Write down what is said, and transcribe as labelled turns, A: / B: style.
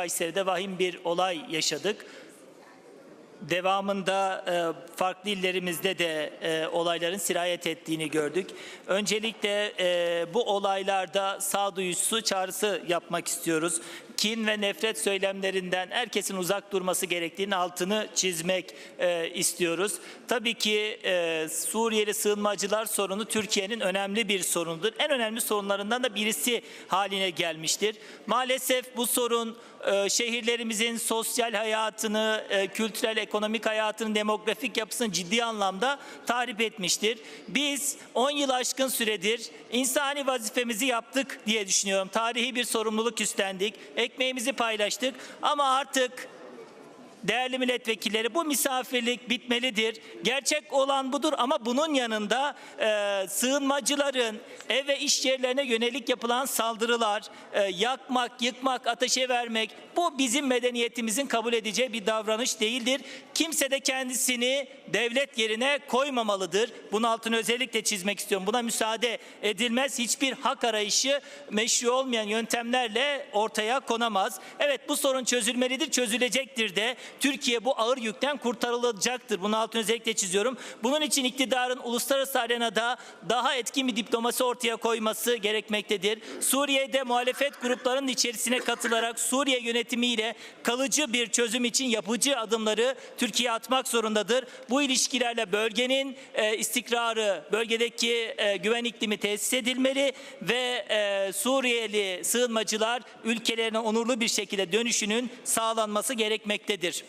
A: Kayseri'de vahim bir olay yaşadık. Devamında e, farklı illerimizde de e, olayların sirayet ettiğini gördük. Öncelikle e, bu olaylarda sağduyusu çağrısı yapmak istiyoruz. Kin ve nefret söylemlerinden herkesin uzak durması gerektiğini altını çizmek e, istiyoruz. Tabii ki e, Suriyeli sığınmacılar sorunu Türkiye'nin önemli bir sorunudur. En önemli sorunlarından da birisi haline gelmiştir. Maalesef bu sorun e, şehirlerimizin sosyal hayatını, e, kültürel, ekonomik hayatını, demografik yapısını ciddi anlamda tahrip etmiştir. Biz 10 yıl aşkın süredir insani vazifemizi yaptık diye düşünüyorum. Tarihi bir sorumluluk üstlendik, ekmeğimizi paylaştık ama artık Değerli milletvekilleri bu misafirlik bitmelidir. Gerçek olan budur ama bunun yanında e, sığınmacıların ev ve iş yerlerine yönelik yapılan saldırılar, e, yakmak, yıkmak, ateşe vermek bu bizim medeniyetimizin kabul edeceği bir davranış değildir. Kimse de kendisini devlet yerine koymamalıdır. Bunun altını özellikle çizmek istiyorum. Buna müsaade edilmez. Hiçbir hak arayışı meşru olmayan yöntemlerle ortaya konamaz. Evet bu sorun çözülmelidir, çözülecektir de. Türkiye bu ağır yükten kurtarılacaktır. Bunun altını özellikle çiziyorum. Bunun için iktidarın uluslararası arenada daha etkin bir diplomasi ortaya koyması gerekmektedir. Suriye'de muhalefet gruplarının içerisine katılarak Suriye yönetimiyle kalıcı bir çözüm için yapıcı adımları Türkiye atmak zorundadır. Bu ilişkilerle bölgenin e, istikrarı, bölgedeki e, güven iklimi tesis edilmeli ve e, Suriyeli sığınmacılar ülkelerine onurlu bir şekilde dönüşünün sağlanması gerekmektedir.